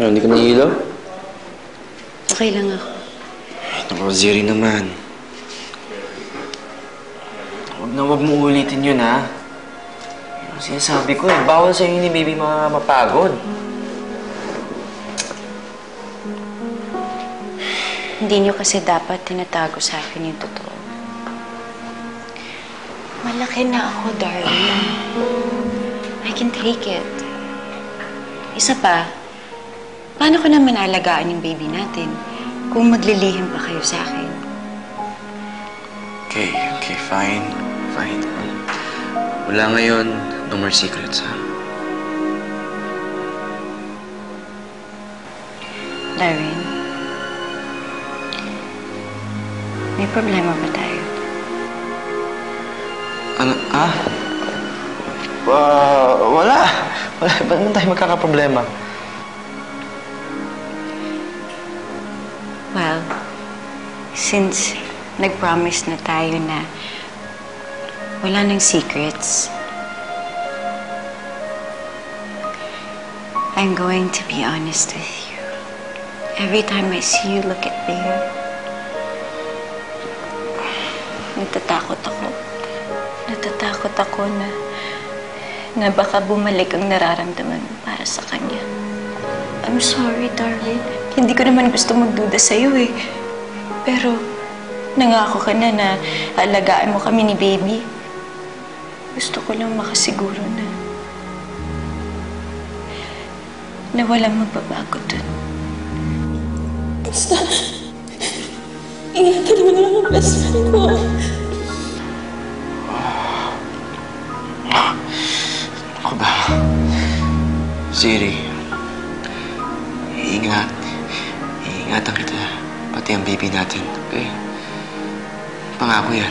Ano, hindi ka nahihilo? Okay lang ako. Naku, Ziri naman. Huwag na huwag mo ulitin yun, ha? Ang sinasabi ko, eh, bawal sa'yo ni baby mga mapagod. Hindi niyo kasi dapat tinatago sa akin yung totoo. Malaki na ako, darling. I can take it. Isa pa, paano ko naman alagaan yung baby natin kung maglilihim pa kayo sa akin? Okay, okay, fine. Fine. Wala ngayon, no more secrets, ha? Darwin, may problema ba tayo? Ano, ah? Uh, wala. Wala. Ba't naman tayo magkakaproblema? Well, since nag-promise na tayo na wala nang secrets, I'm going to be honest with you. Every time I see you look at Bear, natatakot ako. Natatakot ako na na baka bumalik ang nararamdaman para sa kanya. I'm sorry, darling. Hindi ko naman gusto magduda sa'yo eh. Pero, nangako ka na na alagaan mo kami ni baby. Gusto ko lang makasiguro na na walang magbabago dun. Basta, ingatan mo na lang ang best friend ko. Ako ba? Ziri, iingat. Iingatan kita. Pati ang baby natin, okay? Pangako yan.